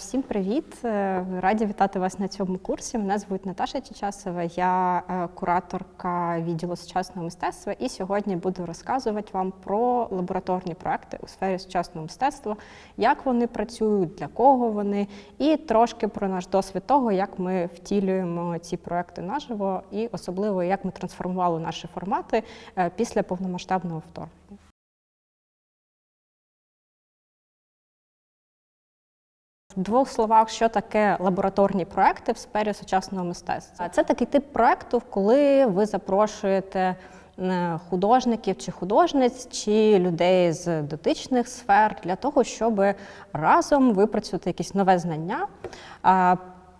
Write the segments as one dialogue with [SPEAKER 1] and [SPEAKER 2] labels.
[SPEAKER 1] Всім привіт! Е, Раді вітати вас на цьому курсі. Мене звуть Наташа Чечасова, я е, кураторка відділу сучасного мистецтва, і сьогодні буду розказувати вам про лабораторні проекти у сфері сучасного мистецтва, як вони працюють, для кого вони, і трошки про наш досвід того, як ми втілюємо ці проекти наживо, і особливо як ми трансформували наші формати е, після повномасштабного вторгнення. В двох словах, що таке лабораторні проекти в сфері сучасного мистецтва? Це такий тип проекту, коли ви запрошуєте е, художників чи художниць, чи людей з дотичних сфер для того, щоб разом випрацювати якесь нове знання.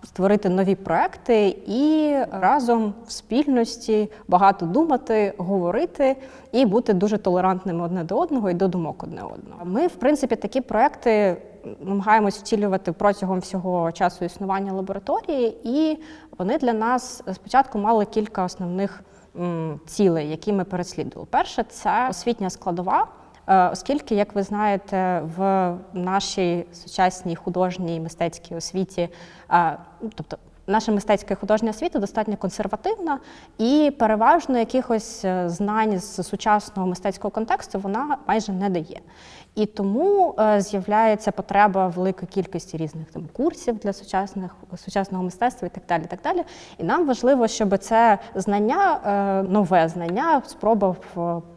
[SPEAKER 1] Створити нові проекти і разом в спільності багато думати, говорити і бути дуже толерантними одне до одного і до думок одне одного. Ми, в принципі, такі проекти намагаємось втілювати протягом всього часу існування лабораторії, і вони для нас спочатку мали кілька основних цілей, які ми переслідували. Перше це освітня складова. Е, Оскільки, як ви знаєте, в нашій сучасній художній мистецькій освіті, е, тобто наша мистецька і художня освіта достатньо консервативна і переважно якихось е, знань з сучасного мистецького контексту вона майже не дає. І тому е, з'являється потреба великої кількості різних там курсів для сучасних сучасного мистецтва і так далі. Так далі. І нам важливо, щоб це знання, е, нове знання, спробував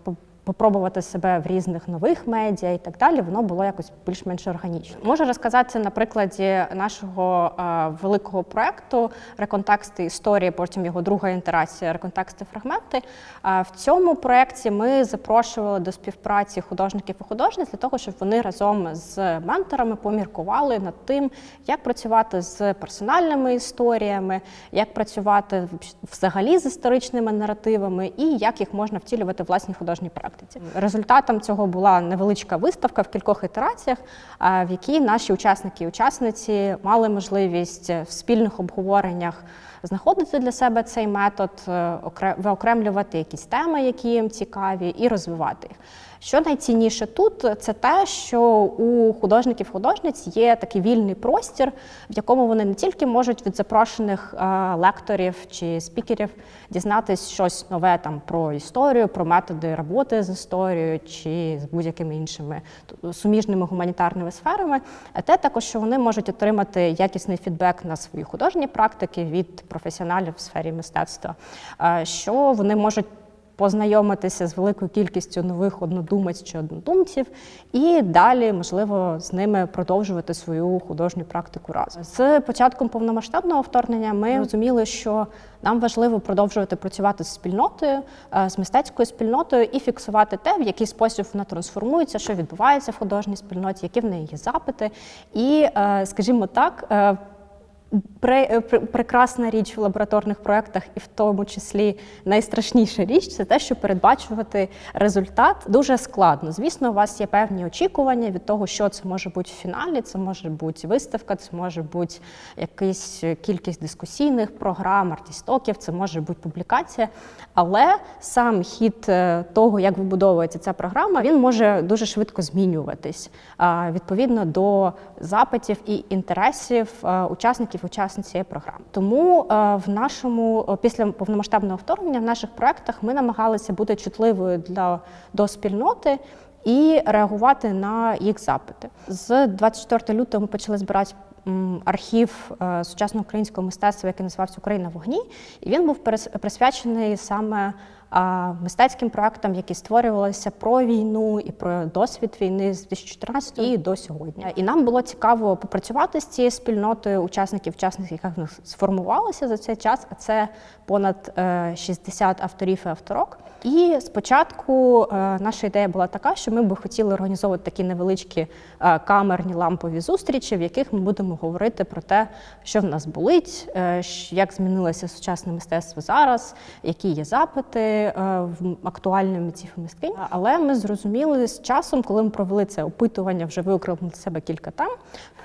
[SPEAKER 1] по- попробувати себе в різних нових медіа і так далі, воно було якось більш-менш органічно. Можу розказати на прикладі нашого е, великого проекту Реконтексти історії, потім його друга інтерація Реконтексти фрагменти. Е, в цьому проєкті ми запрошували до співпраці художників і художниць для того, щоб вони разом з менторами поміркували над тим, як працювати з персональними історіями, як працювати взагалі з історичними наративами і як їх можна втілювати в власній художній практиці. Результатом цього була невеличка виставка в кількох ітераціях, в якій наші учасники і учасниці мали можливість в спільних обговореннях знаходити для себе цей метод, е, виокремлювати якісь теми, які їм цікаві, і розвивати їх. Що найцінніше тут, це те, що у художників художниць є такий вільний простір, в якому вони не тільки можуть від запрошених е, лекторів чи спікерів дізнатись щось нове там про історію, про методи роботи з історією чи з будь-якими іншими суміжними гуманітарними сферами, а те також, що вони можуть отримати якісний фідбек на свої художні практики від професіоналів в сфері мистецтва, що вони можуть познайомитися з великою кількістю нових однодумець чи однодумців, і далі, можливо, з ними продовжувати свою художню практику разом. З початком повномасштабного вторгнення ми розуміли, що нам важливо продовжувати працювати з спільнотою, е, з мистецькою спільнотою і фіксувати те, в який спосіб вона трансформується, що відбувається в художній спільноті, які в неї є запити. І, е, скажімо так, е, прекрасна річ в лабораторних проєктах, і в тому числі найстрашніша річ це те, що передбачувати результат дуже складно. Звісно, у вас є певні очікування від того, що це може бути в фіналі. Це може бути виставка, це може бути якась кількість дискусійних програм, артістоків, це може бути публікація. Але сам хід е, того, як вибудовується ця програма, він може дуже швидко змінюватись відповідно до запитів і інтересів е, учасників учасниць цієї програми. Тому е, в нашому е, після повномасштабного вторгнення в наших проектах ми намагалися бути чутливою для до спільноти. І реагувати на їх запити з 24 лютого ми почали збирати архів е, сучасного українського мистецтва, який називався Україна вогні, і він був присвячений саме мистецьким проектам, які створювалися про війну і про досвід війни з 2014 і до сьогодні. І нам було цікаво попрацювати з цією спільнотою учасників, учасниць, яка в нас сформувалася за цей час. А це понад е, 60 авторів і авторок. І спочатку е, наша ідея була така, що ми би хотіли організовувати такі невеличкі е, камерні лампові зустрічі, в яких ми будемо говорити про те, що в нас болить, е, як змінилося сучасне мистецтво зараз, які є запити, е, в- актуальними митців і мисткинь. Але ми зрозуміли з часом, коли ми провели це опитування, вже виокремили для себе кілька там.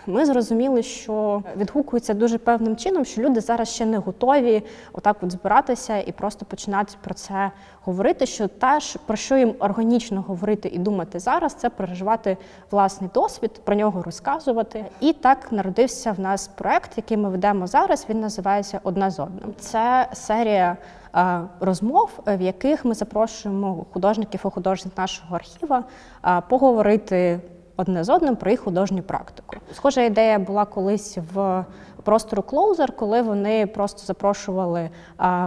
[SPEAKER 1] Ми зрозуміли, що відгукується дуже певним чином, що люди зараз ще не готові отак от збиратися і просто починати про це говорити. Що те, про що їм органічно говорити і думати зараз, це переживати власний досвід, про нього розказувати. І так народився в нас проект, який ми ведемо зараз. Він називається Одна з одним. Це серія е, розмов, е, в яких ми запрошуємо художників і художників нашого архіва е, поговорити одне з одним про їх художню практику. Схожа ідея була колись в простору Клоузер, коли вони просто запрошували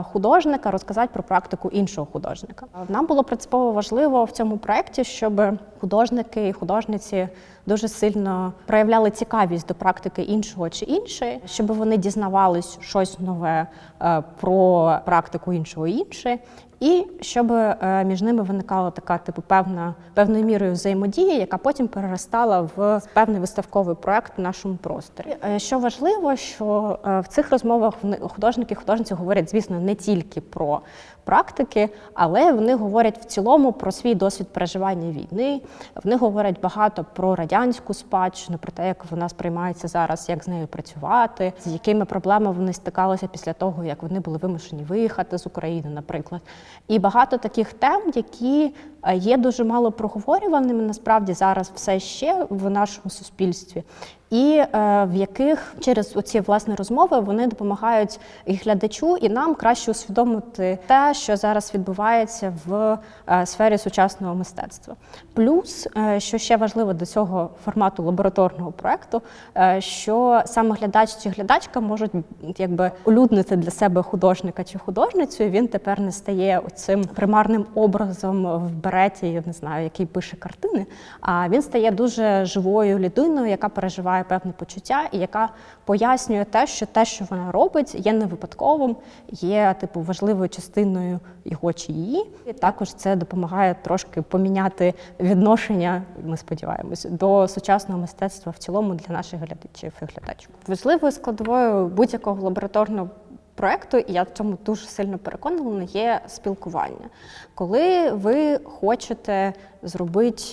[SPEAKER 1] художника розказати про практику іншого художника. Нам було принципово важливо в цьому проєкті, щоб художники і художниці дуже сильно проявляли цікавість до практики іншого чи іншої, щоб вони дізнавались щось нове е, про практику іншого і іншої. І щоб е, між ними виникала така типу певна певною мірою взаємодія, яка потім переростала в певний виставковий проект в нашому просторі. Е, Що важливо, що е, в цих розмовах художники художниці говорять, звісно, не тільки про практики, але вони говорять в цілому про свій досвід переживання війни. Вони говорять багато про радянську спадщину, про те, як вона сприймається зараз, як з нею працювати, з якими проблемами вони стикалися після того, як вони були вимушені виїхати з України, наприклад. І багато таких тем, які е, є дуже мало проговорюваними насправді зараз все ще в нашому суспільстві. І е, в яких через оці власне розмови вони допомагають і глядачу, і нам краще усвідомити те, що зараз відбувається в е, сфері сучасного мистецтва. Плюс, е, що ще важливо до цього формату лабораторного проекту, е, що саме глядач чи глядачка можуть якби улюднити для себе художника чи художницю. і Він тепер не стає оцим примарним образом в береті, я не знаю, який пише картини. А він стає дуже живою людиною, яка переживає певне почуття, і яка пояснює те, що те, що вона робить, є не випадковим, є типу важливою частиною його чи її. І також це допомагає трошки поміняти відношення, ми сподіваємось, до сучасного мистецтва в цілому для наших глядачів і глядачів. Важливою складовою будь-якого лабораторного проекту, і я в цьому дуже сильно переконана, є спілкування. Коли ви хочете зробити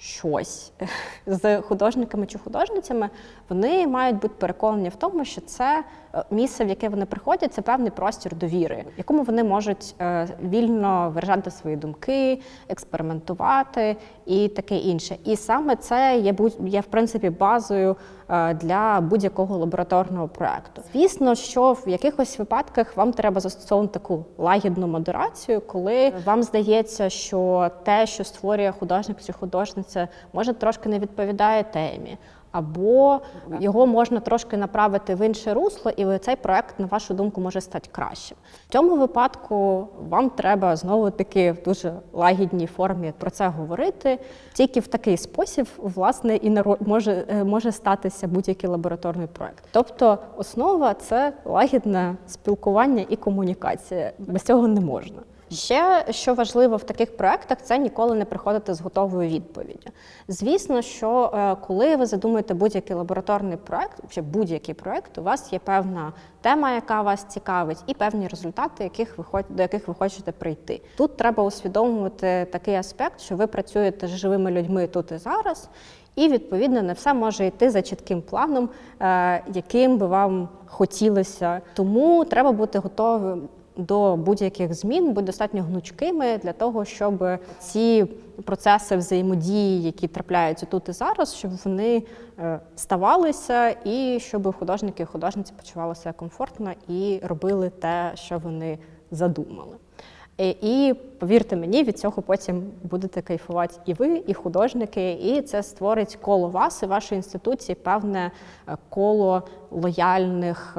[SPEAKER 1] щось з художниками чи художницями, вони мають бути переконані в тому, що це е, місце, в яке вони приходять, це певний простір довіри, якому вони можуть е, вільно виражати свої думки, експериментувати і таке інше. І саме це є є в принципі базою для будь-якого лабораторного проекту. Звісно, що в якихось випадках вам треба застосовувати таку лагідну модерацію, коли вам здається, що те, що створює художник чи художниця, може трошки не відповідає темі. Або його можна трошки направити в інше русло, і цей проект, на вашу думку, може стати кращим. В цьому випадку вам треба знову таки в дуже лагідній формі про це говорити. Тільки в такий спосіб, власне, і може, е, може статися будь-який лабораторний проект. Тобто, основа це лагідне спілкування і комунікація. Без цього не можна. Ще що важливо в таких проектах, це ніколи не приходити з готовою відповіддю. Звісно, що е, коли ви задумуєте будь-який лабораторний проект, чи будь-який проект, у вас є певна тема, яка вас цікавить, і певні результати, яких ви до яких ви хочете прийти. Тут треба усвідомувати такий аспект, що ви працюєте з живими людьми тут і зараз. І відповідно не все може йти за чітким планом, е, яким би вам хотілося. Тому треба бути готовим до будь-яких змін, будь достатньо гнучкими для того, щоб ці процеси взаємодії, які трапляються тут і зараз, щоб вони е, ставалися, і щоб художники і художниці почувалися комфортно і робили те, що вони задумали. Е, І повірте мені, від цього потім будете кайфувати і ви, і художники, і це створить коло вас і вашої інституції певне е, коло лояльних.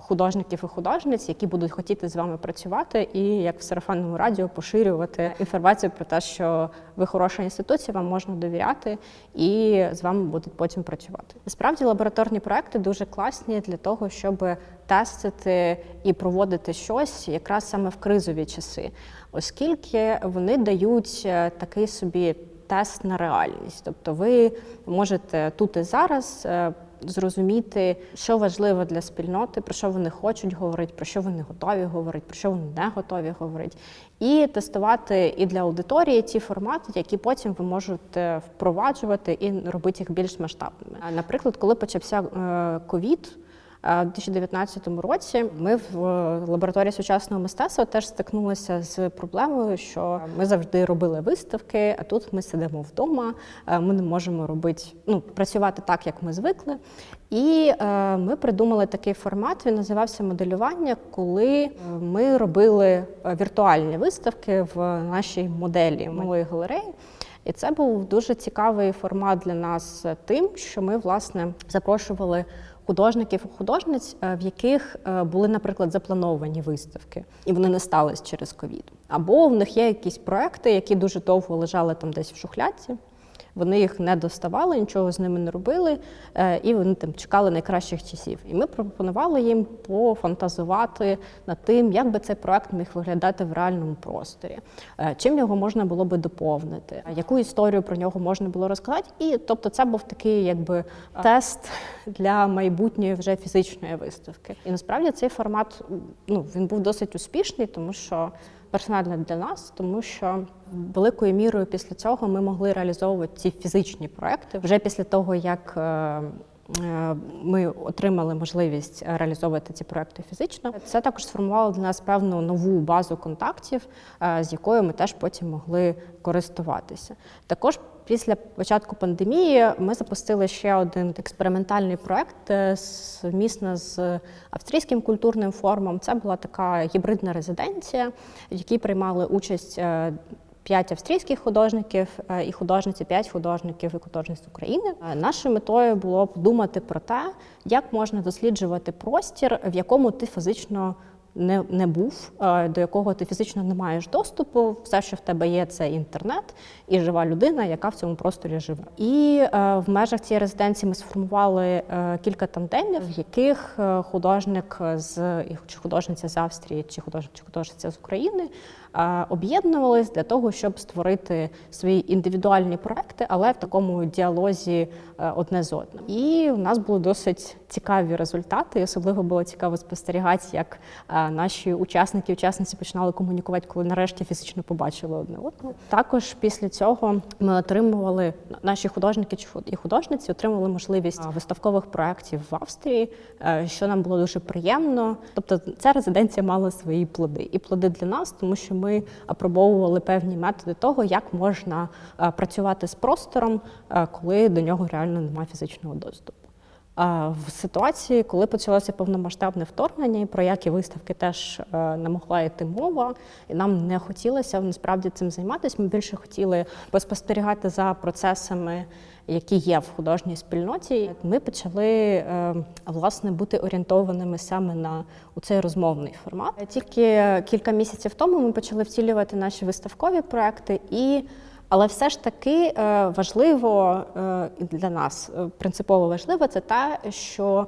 [SPEAKER 1] Художників і художниць, які будуть хотіти з вами працювати, і як в сарафанному радіо поширювати інформацію про те, що ви хороша інституція, вам можна довіряти, і з вами будуть потім працювати. Насправді лабораторні проекти дуже класні для того, щоб тестити і проводити щось якраз саме в кризові часи, оскільки вони дають е, такий собі тест на реальність. Тобто ви можете тут і зараз е, зрозуміти, що важливо для спільноти, про що вони хочуть говорити, про що вони готові говорити, про що вони не готові говорити, і тестувати і для аудиторії ті формати, які потім ви можете впроваджувати і робити їх більш масштабними. Наприклад, коли почався е, ковід. Е, У 2019 році ми в е, лабораторії сучасного мистецтва теж стикнулися з проблемою, що ми завжди робили виставки, а тут ми сидимо вдома, е, ми не можемо робити ну працювати так, як ми звикли. І ми придумали такий формат. Він називався моделювання, коли ми робили віртуальні виставки в нашій моделі малої галереї. І це був дуже цікавий формат для нас тим, що ми власне запрошували художників і художниць, е, в яких е, були, наприклад, заплановані виставки, і вони не стались через ковід. Або в них є якісь проекти, які дуже довго лежали там десь в шухлядці. Вони їх не доставали, нічого з ними не робили, е, і вони там чекали найкращих часів. І ми пропонували їм пофантазувати над тим, як би цей проект міг виглядати в реальному просторі, е, чим його можна було би доповнити, яку історію про нього можна було розказати. І тобто, це був такий, якби тест для майбутньої вже фізичної виставки. І насправді цей формат ну він був досить успішний, тому що персонально для нас, тому що великою мірою після цього ми могли реалізовувати ці фізичні проекти вже після того, як е, е, ми отримали можливість реалізовувати ці проекти фізично. Це також сформувало для нас певну нову базу контактів, е, з якою ми теж потім могли користуватися. Також Після початку пандемії ми запустили ще один експериментальний проект е, сумісно з австрійським культурним форумом. Це була така гібридна резиденція, в якій приймали участь е, п'ять австрійських художників е, і художниці, п'ять художників і художниць України. Е, Нашою метою було подумати про те, як можна досліджувати простір, в якому ти фізично не, не був, е, до якого ти фізично не маєш доступу. Все, що в тебе є, це інтернет і жива людина, яка в цьому просторі живе. І е, в межах цієї резиденції ми сформували е, кілька тандемів, в яких е, художник з чи художниця з Австрії, чи художник, чи художниця з України об'єднувались для того, щоб створити свої індивідуальні проекти, але в такому діалозі е, одне з одним. І в нас були досить цікаві результати. І особливо було цікаво спостерігати, як е, наші учасники і учасниці починали комунікувати, коли нарешті фізично побачили одне одного. Також після цього ми отримували наші художники і художниці отримали можливість виставкових проєктів в Австрії, е, що нам було дуже приємно. Тобто, ця резиденція мала свої плоди, і плоди для нас, тому що ми апробовували певні методи того, як можна е, працювати з простором, е, коли до нього реально немає фізичного доступу. А В ситуації, коли почалося повномасштабне вторгнення, і про які виставки теж е, не могла йти мова, і нам не хотілося насправді цим займатися. Ми більше хотіли поспостерігати за процесами, які є в художній спільноті. Ми почали е, власне бути орієнтованими саме на у цей розмовний формат. Тільки кілька місяців тому ми почали втілювати наші виставкові проекти і. Але все ж таки е, важливо е, для нас е, принципово важливо це те, що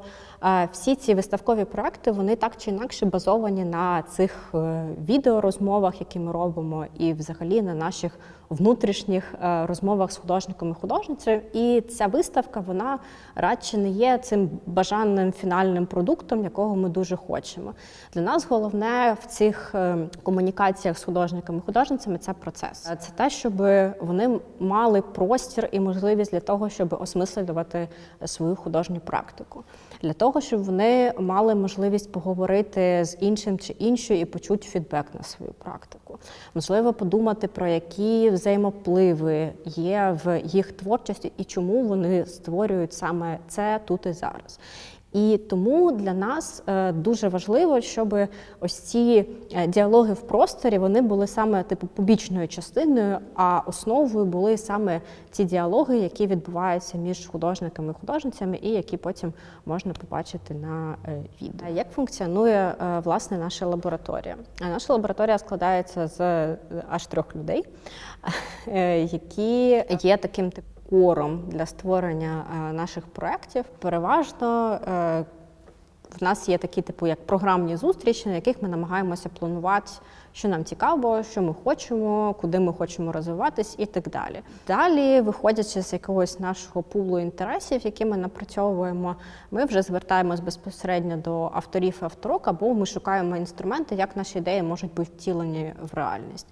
[SPEAKER 1] всі ці виставкові проекти вони так чи інакше базовані на цих е, відеорозмовах, які ми робимо, і взагалі на наших внутрішніх е, розмовах з художником і художницею. І ця виставка вона радше не є цим бажаним фінальним продуктом, якого ми дуже хочемо. Для нас головне в цих е, комунікаціях з художниками-художницями це процес. Це те, щоб вони мали простір і можливість для того, щоб осмислювати свою художню практику, для того, щоб вони мали можливість поговорити з іншим чи іншою і почути фідбек на свою практику. Можливо, подумати про які взаємопливи є в їх творчості і чому вони створюють саме це тут і зараз. І тому для нас е, дуже важливо, щоб ось ці е, діалоги в просторі вони були саме типу побічною частиною, а основою були саме ці діалоги, які відбуваються між художниками і художницями, і які потім можна побачити на е, відео. Як функціонує власне наша лабораторія? Наша лабораторія складається з аж трьох людей, які є таким типу кором для створення е, наших проєктів. Переважно е, В нас є такі, типу, як програмні зустрічі, на яких ми намагаємося планувати, що нам цікаво, що ми хочемо, куди ми хочемо розвиватись і так далі. Далі, виходячи з якогось нашого пулу інтересів, які ми напрацьовуємо, ми вже звертаємось безпосередньо до авторів і авторок, або ми шукаємо інструменти, як наші ідеї можуть бути втілені в реальність.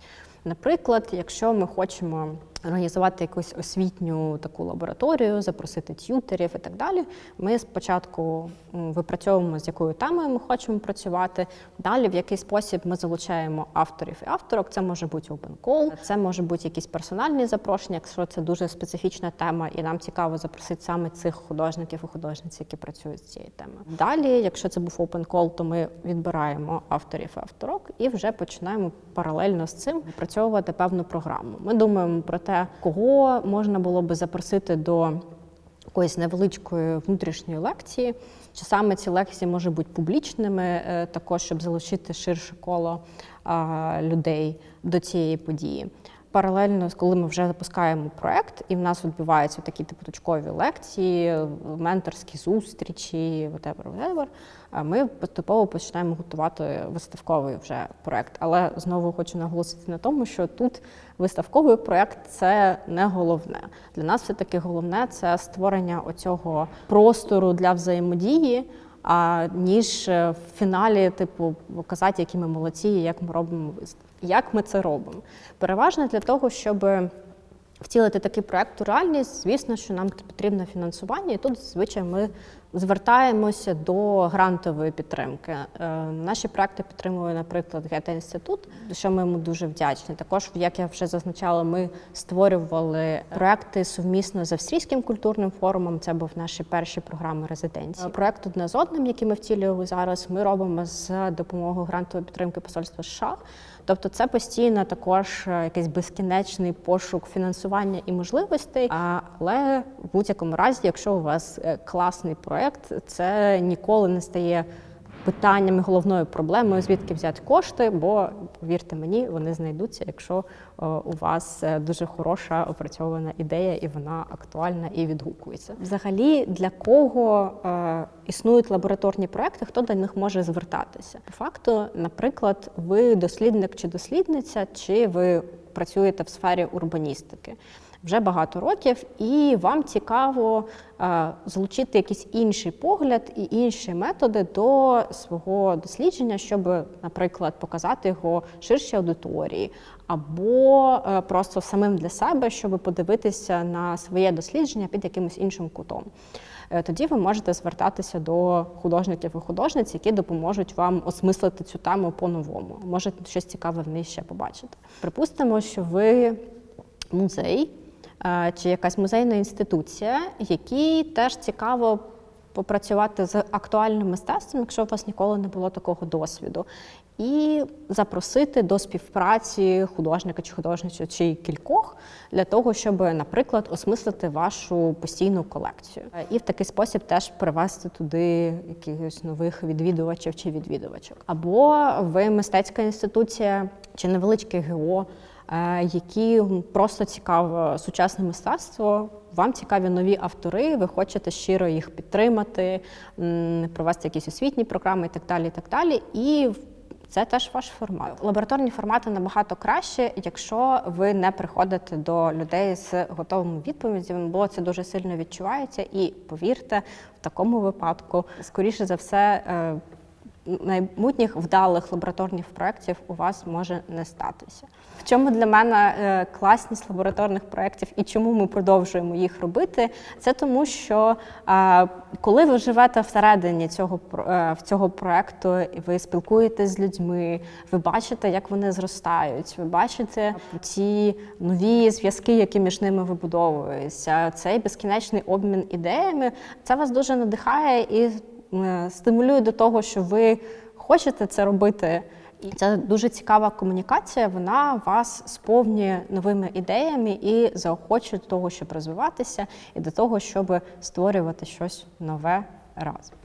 [SPEAKER 1] Наприклад, якщо ми хочемо організувати якусь освітню таку лабораторію, запросити т'ютерів і так далі, ми спочатку випрацьовуємо, з якою темою ми хочемо працювати. Далі, в який спосіб ми залучаємо авторів і авторок. Це може бути open call, це може бути якісь персональні запрошення, якщо це дуже специфічна тема, і нам цікаво запросити саме цих художників і художниць, які працюють з цією темою. Далі, якщо це був open call, то ми відбираємо авторів і авторок і вже починаємо паралельно з цим відпрацьовувати певну програму. Ми думаємо про те, кого можна було би запросити до якоїсь невеличкої внутрішньої лекції. Чи саме ці лекції можуть бути публічними, е, також щоб залучити ширше коло людей до цієї події. Паралельно, коли ми вже запускаємо проект, і в нас відбуваються такі типу точкові лекції, менторські зустрічі, whatever, whatever, ми поступово починаємо готувати виставковий вже проект. Але знову хочу наголосити на тому, що тут виставковий проект це не головне. Для нас все таки головне це створення оцього простору для взаємодії. Ніж е, в фіналі, типу, показати, які ми молодці, і як ми робимо виставку. Як ми це робимо? Переважно для того, щоб втілити такий проект у реальність, звісно, що нам потрібно фінансування, і тут зазвичай ми звертаємося до грантової підтримки. Е, Наші проекти підтримує, наприклад, гета інститут, що ми йому дуже вдячні. Також, як я вже зазначала, ми створювали проекти сумісно з австрійським культурним форумом. Це був наші перші програми резиденції. Проект одне з одним, який ми втілюємо зараз. Ми робимо з допомогою грантової підтримки посольства США. Тобто, це постійно також е, якийсь безкінечний пошук фінансування і можливостей. Але в будь-якому разі, якщо у вас е, класний проект, це ніколи не стає питанням головною проблемою, звідки взяти кошти, бо повірте мені, вони знайдуться, якщо е, у вас е, дуже хороша опрацьована ідея, і вона актуальна і відгукується. Взагалі, для кого е, існують лабораторні проекти, хто до них може звертатися? По факту, наприклад, ви дослідник чи дослідниця, чи ви працюєте в сфері урбаністики. Вже багато років, і вам цікаво е, залучити якийсь інший погляд і інші методи до свого дослідження, щоб, наприклад, показати його ширшій аудиторії, або е, просто самим для себе, щоб подивитися на своє дослідження під якимось іншим кутом. Е, Тоді ви можете звертатися до художників і художниць, які допоможуть вам осмислити цю тему по-новому. Можете щось цікаве в ній ще побачити. Припустимо, що ви музей чи якась музейна інституція, якій теж цікаво попрацювати з актуальним мистецтвом, якщо у вас ніколи не було такого досвіду, і запросити до співпраці художника чи художницю чи кількох для того, щоб, наприклад, осмислити вашу постійну колекцію, і в такий спосіб теж привести туди якихось нових відвідувачів чи відвідувачок. Або ви мистецька інституція чи невеличке ГО, які просто цікаве сучасне мистецтво. Вам цікаві нові автори, ви хочете щиро їх підтримати, провести якісь освітні програми і так далі. І так далі. І це теж ваш формат. Лабораторні формати набагато краще, якщо ви не приходите до людей з готовими відповідями, бо це дуже сильно відчувається. І повірте, в такому випадку, скоріше за все, е, майбутніх вдалих лабораторних проєктів у вас може не статися. В чому для мене е, класність лабораторних проєктів і чому ми продовжуємо їх робити? Це тому, що е, коли ви живете всередині цього е, цього проєкту, ви спілкуєтесь з людьми, ви бачите, як вони зростають, ви бачите ці нові зв'язки, які між ними вибудовуються. Цей безкінечний обмін ідеями, це вас дуже надихає і стимулює до того, що ви хочете це робити. І це дуже цікава комунікація. Вона вас сповнює новими ідеями і заохочує до того, щоб розвиватися, і до того, щоб створювати щось нове разом.